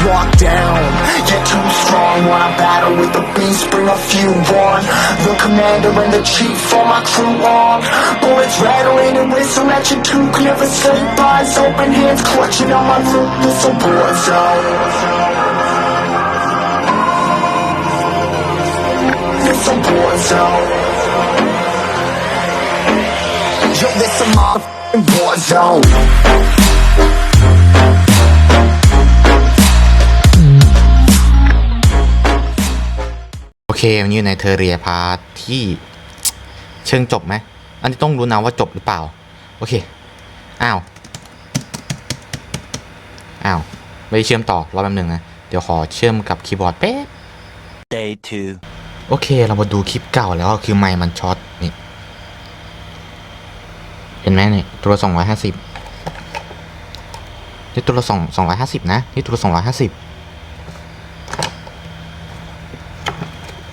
Locked down, get too strong when I battle with the beast, bring a few on. The commander and the chief for my crew on. Bullets rattling and whistle at your two never sleep. Eyes open, hands clutching on my loot. This a war zone. This a war zone. Yo, this a motherfucking war zone. เคมันอยู่ในเทอเรียพาร์ทที่เชิงจบไหม อันนี้ต้องรู้นะว่าจบหรือเปล่า โอเค อ้าว อ้าว ไม่ได้เชื่อมต่อรอแป๊บหนึงนะ เดี๋ยวขอเชื่อมกับคีย์บอร์ดแป๊บ Day 2โอเค เรามาดูคลิปเก่าแล้วคือไมค์มันช็อตนี่ เห็นไหมเนี่ยตัวสองร้อยห้าสิบนี่ตัวละสองสองร้อยห้าสิบนะ นี่ตัวละสองร้อยห้าสิบ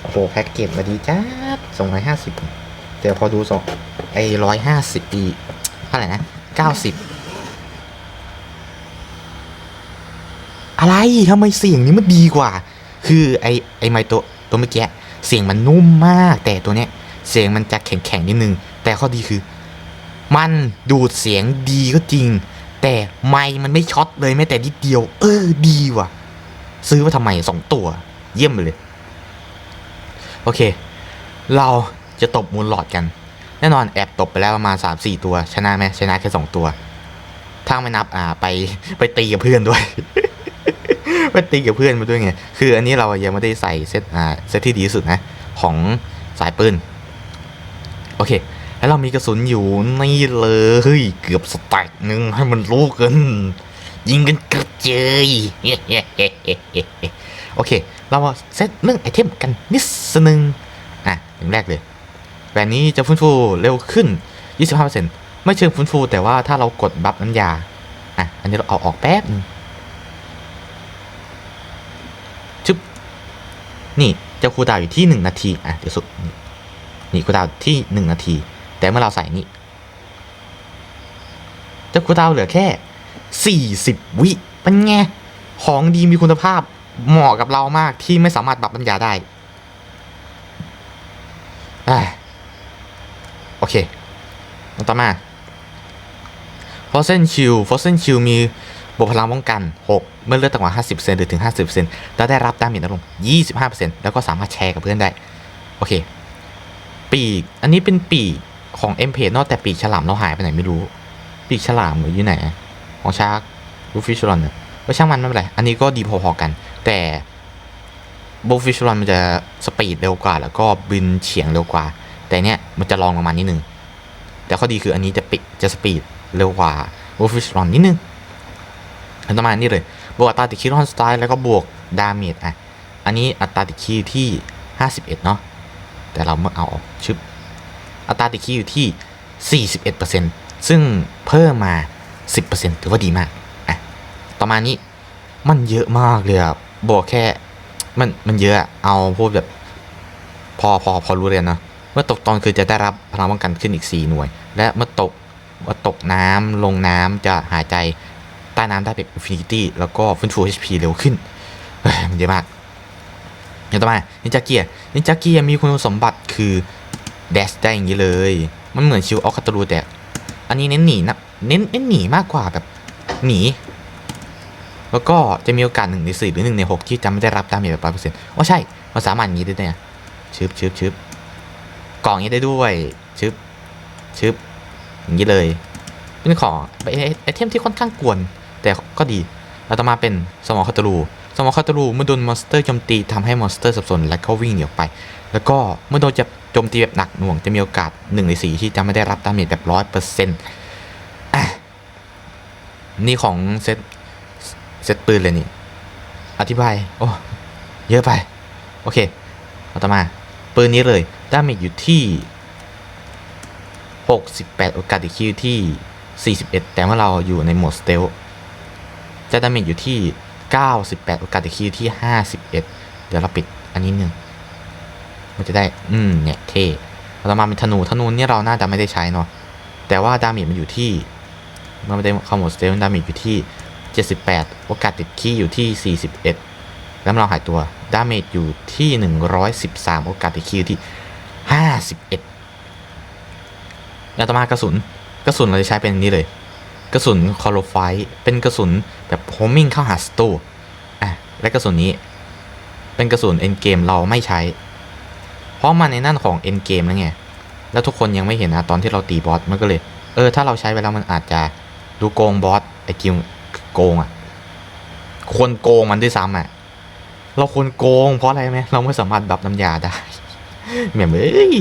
โอ้โหแพ็กเกจมาดีจ้าสองร้อยห้าสิบเดี๋ยวพอดูสองไอ้ร้อยห้าสิบปีเท่าไหร่นะเก้าสิบอะไรทำไมเสียงนี้มันดีกว่า คือไอไอไมตัวตัวเมื่อกี้เสียงมันนุ่มมาก แต่ตัวเนี้ยเสียงมันจะแข็งๆนิดนึง แต่ข้อดีคือ มันดูดเสียงดีก็จริง แต่ไมมันไม่ช็อตเลยแม้แต่นิดเดียว เออดีว่ะ ซื้อมาทำไมสองตัว เยี่ยมเลย โอเค เราจะตบมูลหลอดกัน แน่นอนแอบตบไปแล้วประมาณ 3-4 ตัว ชนะไหมชนะแค่ 2 ตัว ถ้าไม่นับอ่าไปไปตีกับเพื่อนด้วย ไปตีกับเพื่อนมาด้วยไง คืออันนี้เรายังไม่ได้ใส่เซตอ่าเซตที่ดีที่สุดนะ ของสายปืน โอเค แล้วเรามีกระสุนอยู่นี่เลยเกือบสแต็กหนึ่งให้มันรู้กันยิงกันกระเจยโอเค เรามาเซตเรื่องไอเทมกันนิดนึงอะอย่างแรกเลยแบรนด์นี้จะฟื้นฟูเร็วขึ้น 25%ไม่เชิงฟื้นฟู แต่ว่าถ้าเรากดบัฟน้ำยาอะอันนี้เราเอาออกแป๊บนึงชึบนี่จะคูดาวอยู่ที่ 1 นาทีอะเดี๋ยวสุดนี่คูดาวที่ 1 นาที แต่เมื่อเราใส่นี่จะคูดาวเหลือแค่ 40 วิเป็นไงของดีมีคุณภาพ เหมาะกับเรามากที่ไม่สามารถปรับปัญญาได้โอเคต่อมา f o r c e n Shield f o r c e n Shield มีบวกพลังป้องกัน 6 เมื่อเลือดต่ำกว่า 50%หรือถึง 50%แล้วได้รับดาเมจลดลง 25%แล้วก็สามารถแชร์กับเพื่อนได้ โอเค ปีก อันนี้เป็นปีกของ m p นอกแต่ปีกฉลามเราหายไปไหนไม่รู้ ปีกฉลามหรืออยู่ไหน ของชาร์กรูฟิชลอนเนี่ยก็ช่างมันไม่เป็นไร อันนี้ก็ดีพอๆกัน แต่โบฟิชลอนมันจะสปีดเร็วกว่า แล้วก็บินเฉียงเร็วกว่า แต่เนี้ยมันจะลองลงมานิดนึง แต่ข้อดีคืออันนี้จะปิดจะสปีดเร็วกว่าโบฟิชลอนนิดนึงอันต่อมานี่เลยบวกอัตราติดคีรอนสไตล์แล้วก็บวกดาเมจอะ อันนี้อัตราติดคีที่ 51 เนาะแต่เราเมื่อเอาออกชึบอัตราติดคีอยู่ที่ 41%ซึ่งเพิ่มมา 10%ถือว่าดีมากอะต่อมานี้มันเยอะมากเลยอะ บอกแค่ มันมันเยอะเอาพวกแบบ พอพอพอรู้เรียนเนอะเมื่อตกตอนคือจะได้รับพลังป้องกันขึ้นอีก 4 หน่วย และเมื่อตกเมื่อตกน้ำลงน้ำจะหายใจใต้น้ำได้แบบอินฟินิตี้แล้วก็ฟื้นฟู HP เร็วขึ้นเยมันเยอะมากอย่างต่อมานินจาเกียนินจาเกียมีคุณสมบัติคือเดสได้อย่างนี้เลย มันเหมือนชิวออคาตารูแต่ อันนี้เน้นหนีนะ เน้นเน้นหนีมากกว่าแบบหนี แล้วก็จะมีโอกาสหนึ่งในสี่หรือหนึ่งในหกที่จะไม่ได้รับดาเมจแบบร้อยเปอร์เซ็นต์ว่าใช่มันสามารถอย่างนี้ได้เนี่ยชึบชึบชึบกล่องนี้ได้ด้วยชึบชึบอย่างนี้เลย เป็นของไอไอเทมที่ค่อนข้างกวน แต่ก็ดีแล้วต่อมาเป็นสมองคาตารูสมองคาตารูเมื่อโดนมอนสเตอร์โจมตีทำให้มอนสเตอร์สับสนและก็วิ่งหนีออกไป แล้วก็เมื่อโดนจะโจมตีแบบหนักหน่วงจะมีโอกาสหนึ่งในสี่ที่จะไม่ได้รับดาเมจแบบร้อยเปอร์เซ็นต์นี่ของเซต เซตปืนเลยนี่ อธิบาย โอ้ เยอะไป โอเค เอาต่อมา ปืนนี้เลยดาเมจอยู่ที่ 68 โอกาสติคิวที่ 41 แต่เมื่อเราอยู่ในโหมดสเตลจะดาเมจอยู่ที่ 98 โอกาสติคิวที่ 51 เดี๋ยวเราปิดอันนี้หนึ่ง มันจะได้ อืม เนี่ย เท่เรามาเป็นธนู ธนูนี่เราน่าจะไม่ได้ใช้เนาะ แต่ว่าดาเมจมันอยู่ที่ เมื่อไม่ได้เข้าโหมดสเตลดาเมจอยู่ที่ 78 โอกาสติดคีย์อยู่ที่ 41 แล้วเราหายตัว ดาเมจอยู่ที่ 113 โอกาสติดคีย์อยู่ที่ 51 แล้วต่อมากระสุน กระสุนเราจะใช้เป็นนี้เลย กระสุนคอโลไฟเป็นกระสุนแบบโฮมมิ่งเข้าหาสตูอะ และกระสุนนี้ เป็นกระสุนเอ็นเกมเราไม่ใช้ เพราะมันในนั่นของเอ็นเกมแล้วไง แล้วทุกคนยังไม่เห็นนะตอนที่เราตีบอส มันก็เลย เออ ถ้าเราใช้ไปแล้วมันอาจจะดูโกงบอสไอกิว โกงอะควรโกงมันด้วยซ้ำอะ เราควรโกง เพราะอะไรไหมเราไม่สามารถดับน้ำยาได้แหม่เอ้ย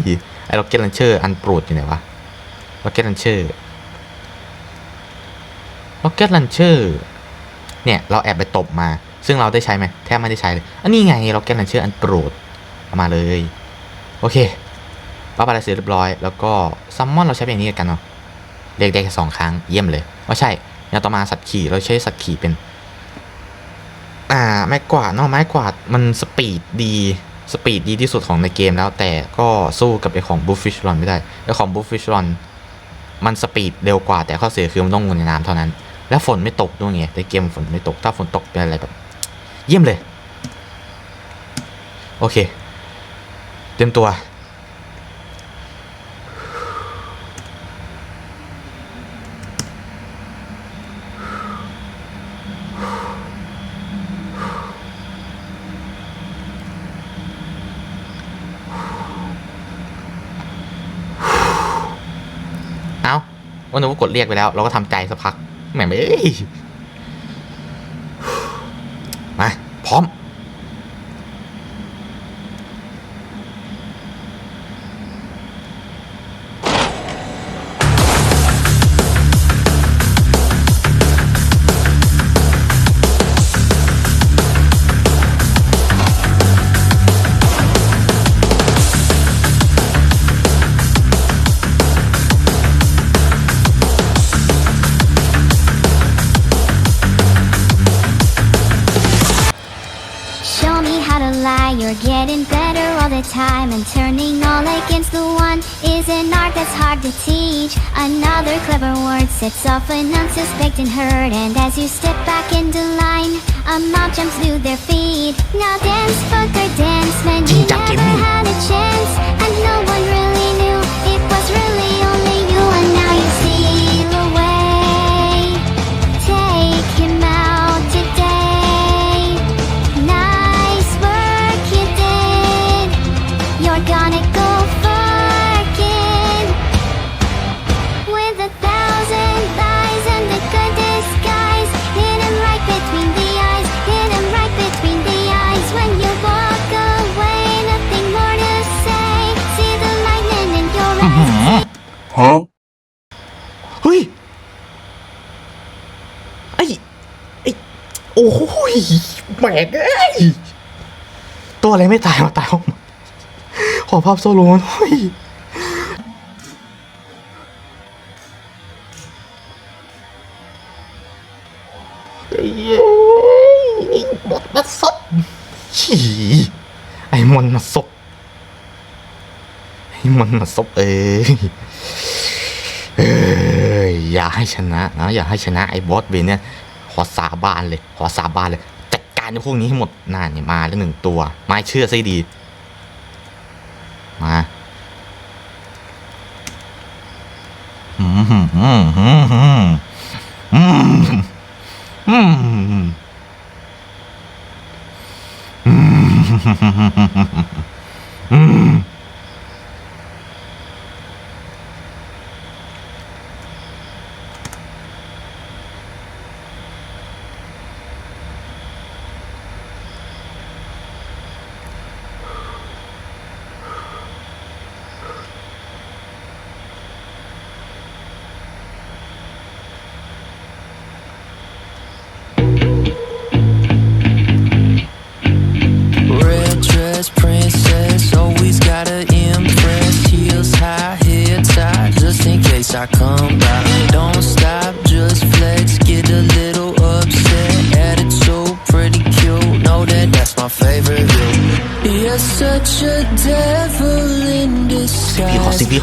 ไอเราเก็ตลันเชอร์อันโปรดอยู่ไหนวะเราเกลันเชอร์เราเกลันเชอร์เนี่ยเราแอบไปตบมา ซึ่งเราได้ใช้ไหมแทบไม่ได้ใช้เลย อันนี้ไงเราเก็ตลันเชอร์อันโปรดเอามาเลย โอเคปั๊บอะไรเสร็จเรียบร้อย แล้วก็ซัมมอนเราใช้เป็นอย่างนี้กันเนาะเรียกได้แค่สองครั้งเยี่ยมเลยว่าใช่ อย่างต่อมาสัตว์ขี่เราใช้สัตว์ขี่เป็น อ่าไม้กวาดเนาะไม้กวาดมันสปีดดีสปีดดีที่สุดของในเกมแล้วแต่ก็สู้กับไอของบูฟิชรอนไม่ได้ไอของบูฟิชรอนมันสปีดเร็วกว่าแต่ข้อเสียคือมันต้องลงในน้ำเท่านั้น และฝนไม่ตกด้วยไงในเกมฝนไม่ตกถ้าฝนตกเป็นอะไรแบบ เยี่ยมเลย โอเค เตรียมตัว เอา วันนู้นกดเรียกไปแล้ว เราก็ทำใจสักพักแหมไม่มาพร้อม time And turning all against the one is an art that's hard to teach. Another clever word sets off an unsuspecting hurt And as you step back into line, a mob jumps to their feet. Now dance, fucker, dance, man, you never had a chance And no one really knew it was really แหมกเอ้ยตัวอะไรไม่ตายมาตายออกมาขอภาพโซโลหน่อยเอ้ยไอ้บอดมาซบฉี่ไอ้มอนมาซบไอ้มอนมาซบเอ้ยเอ้ยอย่าให้ชนะนะอย่าให้ชนะไอ้บอสเวนเนี่ยข อสาบานเลย ขอสาบานเลย จัดการไอ้พวกนี้ให้หมดน่าเนี่ยมาแล้วหนึ่งตัว ไม้เชื่อซะดี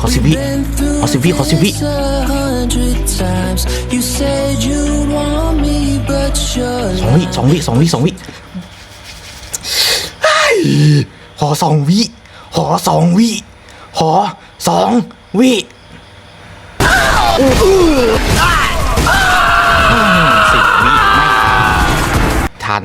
อสิบวิขอสิบวิขอสิบวิขอสิบวิ this a hundred times. You said you want me, but you're สองวิสองวิสองวิสองวิขอสองวิขอสองวิขอสองวิสิบวิไม่ทัน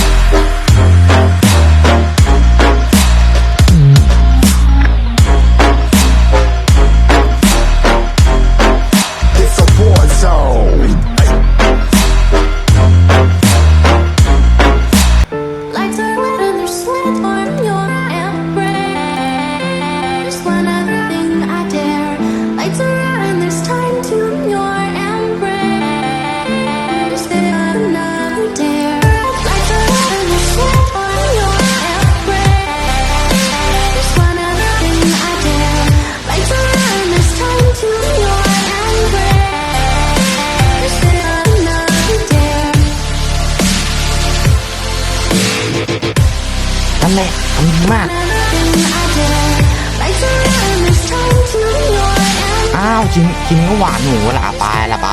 หวานหนูละบายละไป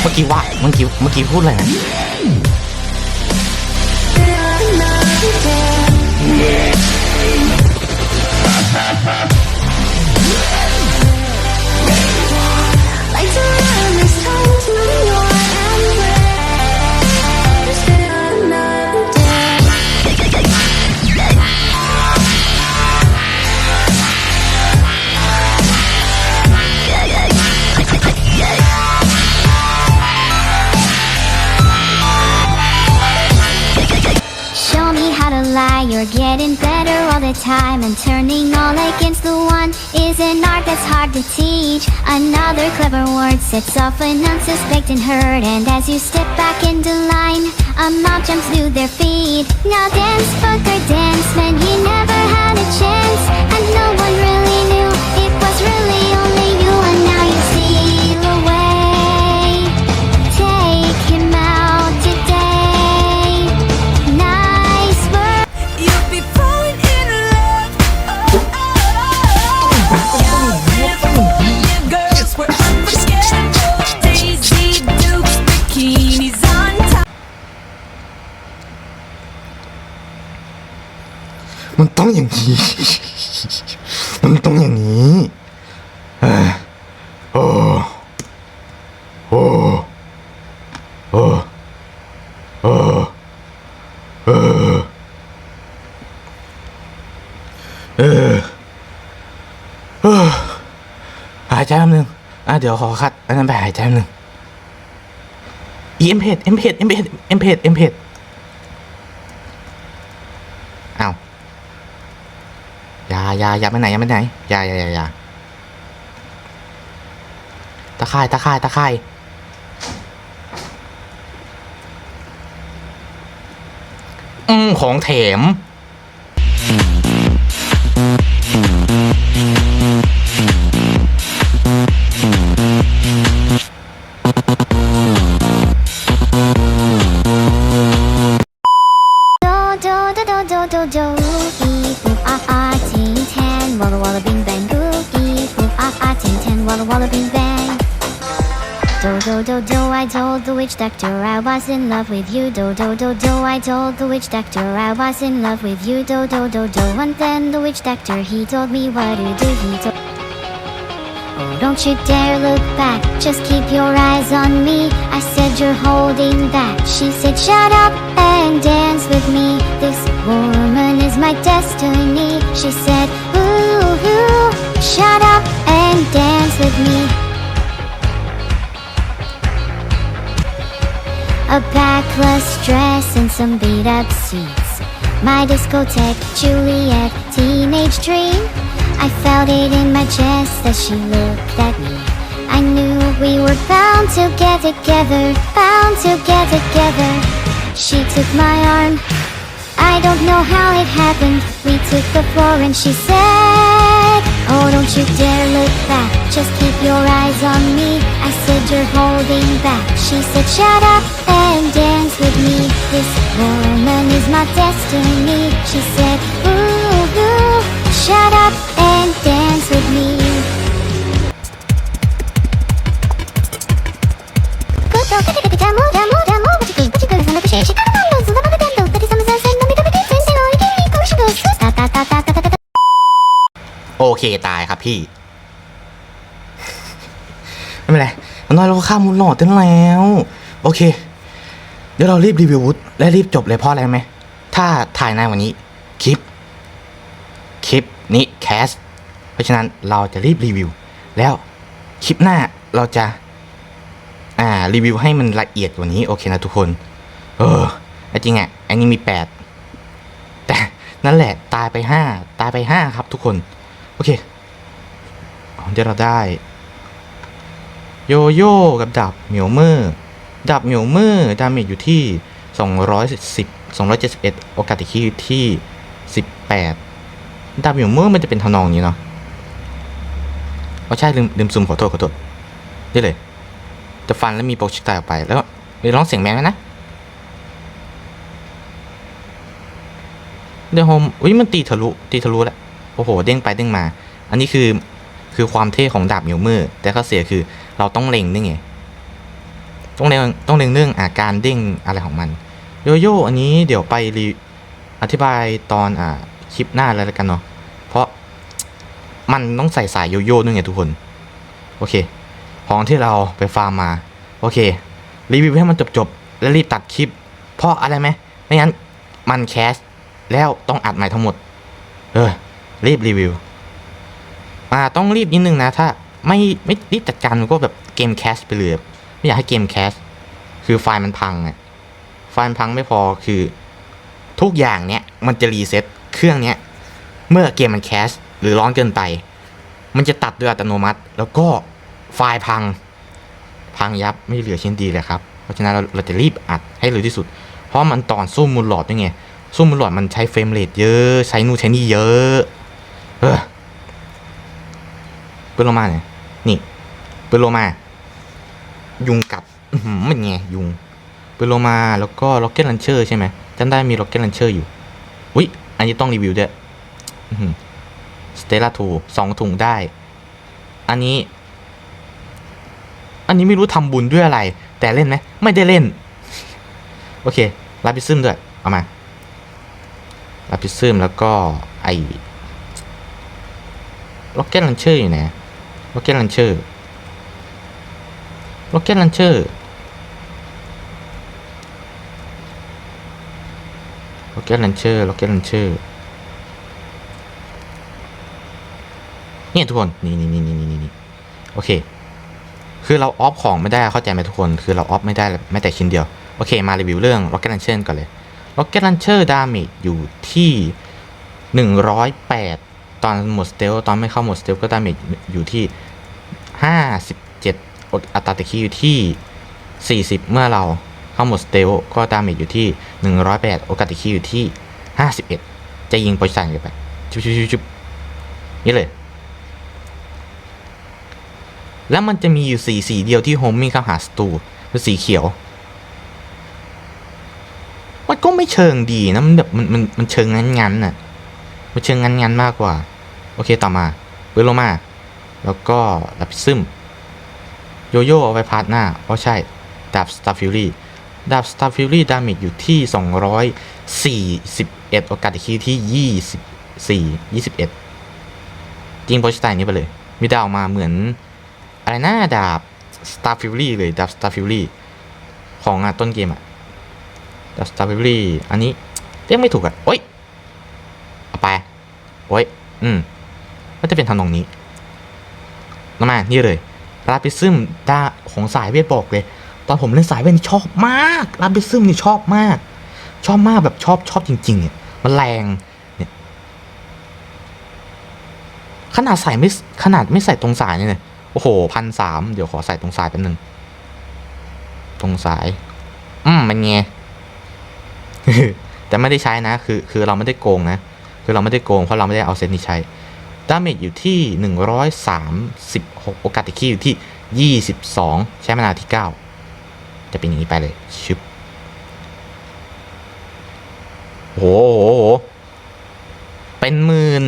เมื่อกี้ว่าเมื่อกี้เมื่อกี้พูดอะไรนะ to teach. Another clever word sets off an unsuspecting hurt. And as you step back into line, a mob jumps to their feet. Now dance, fucker, dance, man, you never had a chance. And no one really knew it was really only you And now มันต้องอย่างนี้มันต้องอย่างนี้เอ้โอ้โอ้โอ้โอ้เออเออหายใจแป๊บนึงอะเดี๋ยวขอคัดอันนั้นไปหายใจแป๊บนึงอีเอ็มเพดเอ็มเพดเอ็มเพดเอ็มเพดเอ็มเพดอ้าว อย่ายาอย่าไปไหนอย่าไปไหนอย่าอย่าอย่าอย่าตะไคร่ตะไคร่ตะไคร่อืมของแถม doctor I was in love with you do do do do I told the witch doctor I was in love with you do do do do and then the witch doctor he told me what to do he told Oh, don't you dare look back, just keep your eyes on me. I said you're holding back. She said, shut up and dance with me. This woman is my destiny. She said, ooh, ooh, shut up and dance with me. A backless dress and some beat up seats. My discotheque, Juliet, teenage dream. I felt it in my chest as she looked at me. I knew we were bound to get together, bound to get together. She took my arm. I don't know how it happened. We took the floor and she said, Oh, don't you dare look back. Just keep your eyes on me. I said, You're holding back. She said, Shut up and dance with me. This woman is my destiny. She said, Ooh, ooh, shut up เคตายครับพี่ ไม่เป็นไรอย่างน้อยเราก็ข้ามมูลหลอดได้แล้ว โอเค เดี๋ยวเรารีบรีวิววุฒและรีบจบเลยเพราะอะไรไหม ถ้าถ่ายในวันนี้คลิป คลิปนี้แคส เพราะฉะนั้นเราจะรีบรีวิว แล้วคลิปหน้าเราจะ อ่า รีวิวให้มันละเอียดกว่านี้ โอเคนะทุกคน เออจริงอะ อันนี้มีแปดแต่นั่นแหละตายไปห้าตายไปห้าครับทุกคน โอเคเดี๋ยวเราได้ โยโย่กับดาบเหมียวเมอดาบเหมียวเมอดาเมจอยู่ที่ 210 271 โอกาสติดขี้อยู่ที่ 18 ดาบเหมียวเมอมันจะเป็นทำนองนี้เนาะเอาใช่ลืมลืมซูมขอโทษขอโทษได้เลย จะฟันแล้วมีโปรชิกตายออกไปแล้วเดี๋ยวร้องเสียงแมงไหมนะเดยวโฮมอุ้ยมันตีทะลุตีทะลุแล้ว โอ้โห เด้งไปเด้งมา อันนี้คือคือความเท่ของดาบเหมียวมือแต่ข้อเสียคือเราต้องเล็งนี่ไงต้องเล็งต้องเล็งเรื่องอาการเด้งอะไรของมันโยโย่อันนี้เดี๋ยวไปรีอธิบายตอนอ่าคลิปหน้าแล้วกันเนาะเพราะมันต้องใส่สายโยโย่ด้วยไงทุกคน โอเค ของที่เราไปฟาร์มมา โอเค รีวิวให้มันจบๆ แล้วรีบตัดคลิป เพราะอะไรไหมไม่งั้นมันแคสแล้วต้องอัดใหม่ทั้งหมด เออ รีบรีวิว อ่าต้องรีบนิดนึงนะ ถ้าไม่ไม่รีบจัดการมันก็แบบเกมแคสไปเลยไม่อยากให้เกมแคสคือไฟล์มันพังอะไฟล์มันพังไม่พอคือ ทุกอย่างเนี้ยมันจะรีเซ็ตเครื่องเนี้ยเมื่อเกมมันแคสหรือร้อนเกินไป มันจะตัดโดยอัตโนมัติ แล้วก็ไฟล์พัง พังยับไม่เหลือชิ้นดีเลยครับ เพราะฉะนั้นเราเราจะรีบอัดให้เร็วที่สุด เพราะมันตอนสู้มูลหลอดด้วยไงสู้มูลหลอดมันใช้เฟรมเรทเยอะ ใช้นู่นใช้นี่เยอะ เออปิดโลมาเนี่ยนี่เปิดโลมา ยุงกัดมันไงยุงเปิดโลมาแล้วก็ล็อกเก็ตลันเชอร์ใช่ไหมจำได้มีล็อกเก็ตลันเชอร์อยู่อุ้ยอันนี้ต้องรีวิวด้วยสเตล่าทูสองถุงได้ อันนี้ อันนี้ไม่รู้ทำบุญด้วยอะไร แต่เล่นไหมไม่ได้เล่น โอเคลาพิซึมด้วย เอามาลาพิซึมแล้วก็ไอ ล็อกเก็ตลันเชอร์อยู่ไหนล็อกเก็ตลันเชอร์ล็อกเก็ตลันเชอร์ล็อกเก็ตลันเชอร์ล็อกเก็ตลันเชอร์เนี่ยทุกคน นี่นี่นี่นี่นี่นี่โอเค คือเราออฟของไม่ได้เข้าใจไหมทุกคน คือเราออฟไม่ได้แม้แต่ชิ้นเดียว โอเค มารีวิวเรื่อง Rocket Launcher ก่อนเลย Rocket Launcher Damage อยู่ที่ 108 ตอนหมดสเตลตอนไม่เข้าหมดสเตลก็ Damage อยู่ที่ 57อดอัตราตะคีอยู่ที่ 40 เมื่อเราเข้าหมดสเตลก็ Damage อยู่ที่ 108 โอกาสตะคีอยู่ที่ 51 จะยิงโพซิชันกันไปชุบชุบชุบชุบนี่เลย แล้วมันจะมีอยู่สีสีเดียวที่โฮมมิ่งเข้าหาสตูคือสีเขียวว่าก็ไม่เชิงดีนะ มันแบบมันมันมันเชิงงั้นงันๆน่ะ มันเชิงงันงั้นๆมากกว่า โอเคต่อมาเบลโลมา แล้วก็ลับซึมโยโย่เอาไปพาร์ทหน้าเพราะใช่ดาบสตาร์ฟิลลี่ดาบสตาร์ฟิลลี่ดาเมจอยู่ที่ 241 โอกาสอีกทีที่ 24 21 จริงโปรชไตล์นี้ไปเลย มีดาวออกมาเหมือน อะไรหนะดาบ Star Fury เลยดาบ Star Fury ของอะต้นเกมอะดาบ Star Fury อันนี้เรียกไม่ถูกอะ โอ๊ยเอาไป โอ๊ยอืม จะเป็นทำนองนี้แล้วมานี่เลยราปิซึมดาของสายเวทบอกเลย ตอนผมเล่นสายเวทนี่ชอบมากราปิซึมนี่ชอบมาก ชอบมากแบบชอบชอบจริง ๆ เนี่ย มันแรงเนี่ยขนาดใส่ไม่ขนาดไม่ใส่ตรงสายเนี่ยเลยโอ้โหพันสามเดี๋ยวขอใส่ตรงสายแป๊บนึง ตรงสาย อืมมันไงแต่ไม่ได้ใช้นะ คือ คือเราไม่ได้โกงนะ คือเราไม่ได้โกงเพราะเราไม่ได้เอาเซตนี้ใช้ ดาเมจอยู่ที่ 136 โอกาสติคีอยู่ที่ 22 ใช้มานาที่ 9 จะเป็นอย่างนี้ไปเลย ชึบโหโหโหเป็นหมื่น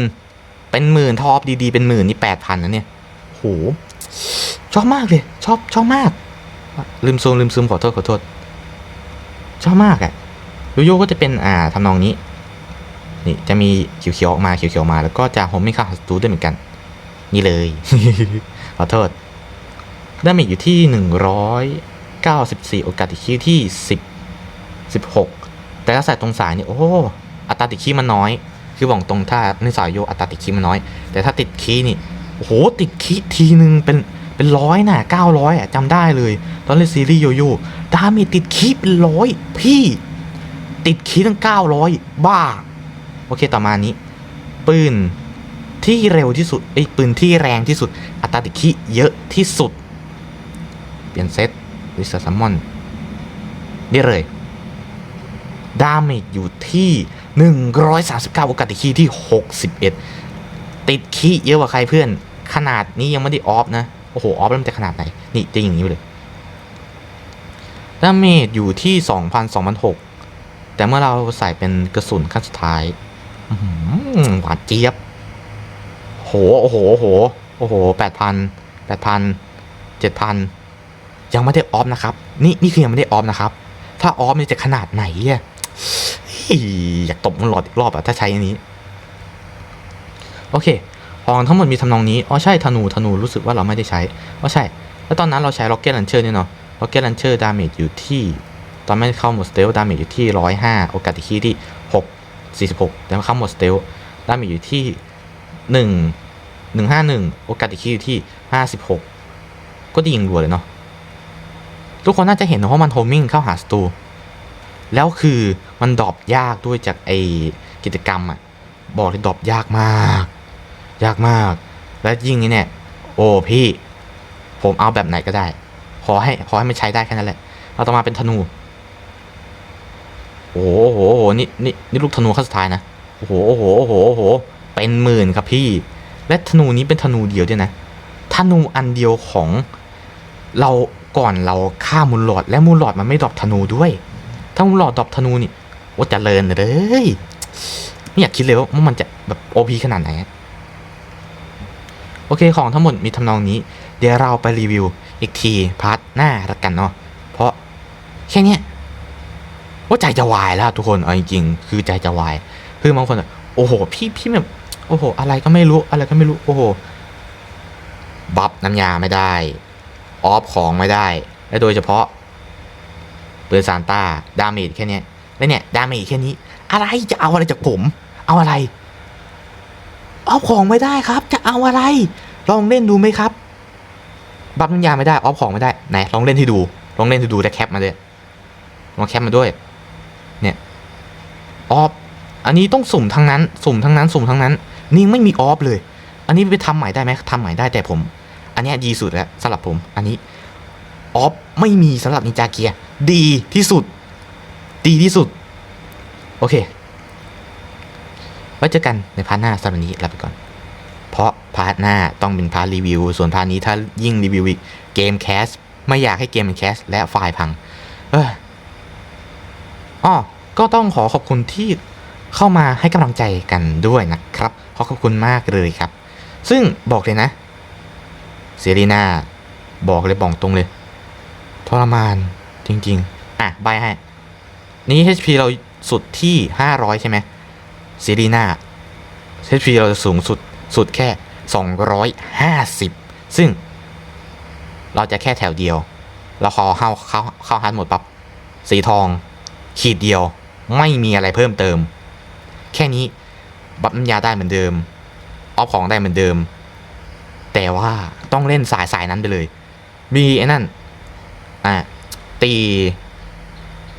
เป็นหมื่นทอปดี ๆ เป็นหมื่นนี่แปดพันนะเนี่ยโห ชอบมากเลย ชอบ ชอบมาก ลืมซูมลืมซูมขอโทษ ขอโทษ ชอบมากอะโยโย่ก็จะเป็นอ่าทำนองนี้ นี่จะมีเขียวๆออกมาเขียวๆมา แล้วก็จะโฮมมิ่งค่าสตูด้วยเหมือนกัน นี่เลยขอโทษดาเมจอยู่ที่หนึ่งร้อยเก้าสิบสี่โอกาสติดคีย์ที่สิบสิบหกแต่ถ้าใส่ตรงสายเนี่ยโอ้อัตราติดคีย์มันน้อย คือบอกตรงถ้าในสายโยอัตราติดคีย์มันน้อย แต่ถ้าติดคีนี่โอ้โหติดคีทีนึงเป็นเป็นร้อยน่ะเก้าร้อยอะจำได้เลย ตอนเล่นซีรีส์โยโย่ดาเมจติดคีเป็นร้อยพี่ ติดคีตั้งเก้าร้อยบ้า โอเคต่อมานี้ ปืนที่เร็วที่สุดไอ้ยปืนที่แรงที่สุด อัตราติดขี้เยอะที่สุด เปลี่ยนเซตวิสซัมมอนนี่เลย ดาเมจอยู่ที่ 139 โอกาสติดขี้ที่ 61 ติดขี้เยอะกว่าใครเพื่อน ขนาดนี้ยังไม่ได้ออฟนะ โอ้โห ออฟแล้วมันจะขนาดไหน นี่จะอย่างนี้ไปเลย ดาเมจอยู่ที่ 2,000 2,006แต่เมื่อเราใส่เป็นกระสุนขั้นสุดท้าย หวานเจี๊ยบ โห โอ้โห โอ้โห โอ้โหแปดพันแปดพันเจ็ดพันยังไม่ได้ออฟนะครับ นี่นี่คือยังไม่ได้ออฟนะครับ ถ้าออฟมันจะขนาดไหนอะเฮ้ยอยากตบมันหลอดอีกรอบอะถ้าใช้อันนี้ โอเคของทั้งหมดมีทำนองนี้ อ๋อใช่ธนูธนูรู้สึกว่าเราไม่ได้ใช้ อ๋อใช่ แล้วตอนนั้นเราใช้ Rocket Launcher เนี่ยเนาะ Rocket Launcher ดาเมจอยู่ที่ ตอนไม่เข้าหมดสเตลดาเมจอยู่ที่105โอกาสติดคีย์ที่ 46 แต่ว่าเข้าหมดสเตลดาเมจอยู่ที่ 1 151 โอกาสติดคีย์อยู่ที่ 56 ก็ดียิงรัวเลยเนาะทุกคนน่าจะเห็นว่ามันโฮมิ่งเข้าหาสตู แล้วคือมันดรอปยากด้วยจากไอกิจกรรมอะบอกเลยดรอปยากมาก ยากมาก และยิ่งนี้เนี่ย โอ้พี่ ผมเอาแบบไหนก็ได้ ขอให้ขอให้มันใช้ได้แค่นั้นแหละเอาต่อมาเป็นธนู โอ้โหโหโหนี่นี่นี่ลูกธนูขั้นสุดท้ายนะโอ้โหโอ้โหโอ้โหโหเป็นหมื่นครับพี่ และธนูนี้เป็นธนูเดียวด้วยนะธนูอันเดียวของเราก่อนเราฆ่ามูลหลอดและมูลหลอดมันไม่ดรอปธนูด้วย ถ้ามูลหลอดดรอปธนูนี่โอ้เจะเลินเลยไม่อยากคิดเลยว่ามันจะแบบโอพีขนาดไหนโอเคของทั้งหมดมีทำนองนี้ เดี๋ยวเราไปรีวิวอีกทีพาร์ทหน้าละกันเนาะเพราะแค่เนี้ย ว่าใจจะวายแล้วทุกคนเอาจริงๆคือใจจะวาย คือบางคนโอ้โห พี่พี่แบบโอ้โห อะไรก็ไม่รู้ อะไรก็ไม่รู้ โอ้โห บัฟน้ำยาไม่ได้ ออฟของไม่ได้ และโดยเฉพาะปืนซานต้า ดาเมจแค่เนี้ยแล้วเนี่ย ดาเมจแค่นี้ อะไรจะเอาอะไรจากผม เอาอะไร ออฟของไม่ได้ครับ จะเอาอะไร ลองเล่นดูไหมครับ บัฟน้ำยาไม่ได้ ออฟของไม่ได้ ไหน ลองเล่นให้ดู ลองเล่นให้ดูและแคปมาด้วยลองแคปมาด้วย ออฟอันนี้ต้องสุ่มทั้งนั้น สุ่มทั้งนั้น สุ่มทั้งนั้น นี่ไม่มีออฟเลย อันนี้ไปทำใหม่ได้ไหมทำใหม่ได้แต่ผม อันนี้ดีสุดแล้วสำหรับผม อันนี้ออฟไม่มีสำหรับนินจาเกียร์ดีที่สุด ดีที่สุด โอเค ไว้เจอกันในพาร์ทหน้าสำหรับนี้ลาไปก่อน เพราะพาร์ทหน้าต้องเป็นพาร์ทรีวิว ส่วนพาร์ทนี้ถ้ายิ่งรีวิวอีกเกมแคสไม่อยากให้เกมมันแคสและไฟล์พัง เอออ้อ ก็ต้องขอขอบคุณที่เข้ามาให้กำลังใจกันด้วยนะครับ ขอขอบคุณมากเลยครับ ซึ่งบอกเลยนะเซรีนาบอกเลยบอกตรงเลยทรมานจริง ๆ อะใบให้ นี้ HP เราสุดที่ 500 ใช่ไหมเซรีนา HP เราจะสูงสุดสุดแค่ 250 ซึ่ง เราจะแค่แถวเดียว เราขอเข้าเข้าเข้าฮาร์ดหมดปั๊บสีทอง ขีดเดียว ไม่มีอะไรเพิ่มเติม แค่นี้บัฟน้ำยาได้เหมือนเดิม ออฟของได้เหมือนเดิม แต่ว่าต้องเล่นสายสายนั้นไปเลย มีไอ้นั่น อะ ตี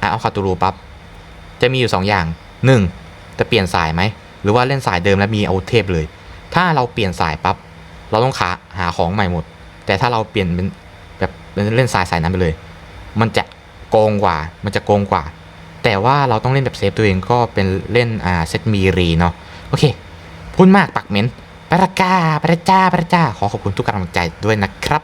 อะเอาคาตูรูปั๊บ จะมีอยู่สองอย่างหนึ่งจะเปลี่ยนสายไหม หรือว่าเล่นสายเดิมแล้วมีเอาเทพเลย ถ้าเราเปลี่ยนสายปั๊บ เราต้องขาหาของใหม่หมด แต่ถ้าเราเปลี่ยนเป็นแบบเล่นสายสายนั้นไปเลย มันจะโกงกว่า มันจะโกงกว่า แต่ว่าเราต้องเล่นแบบเซฟตัวเองก็เป็นเล่นอ่าเซตมีรีเนาะโอเคพูดมากปักเหม็นประกาประจ้าประจ้าขอขอบคุณทุกกำลังใจด้วยนะครับ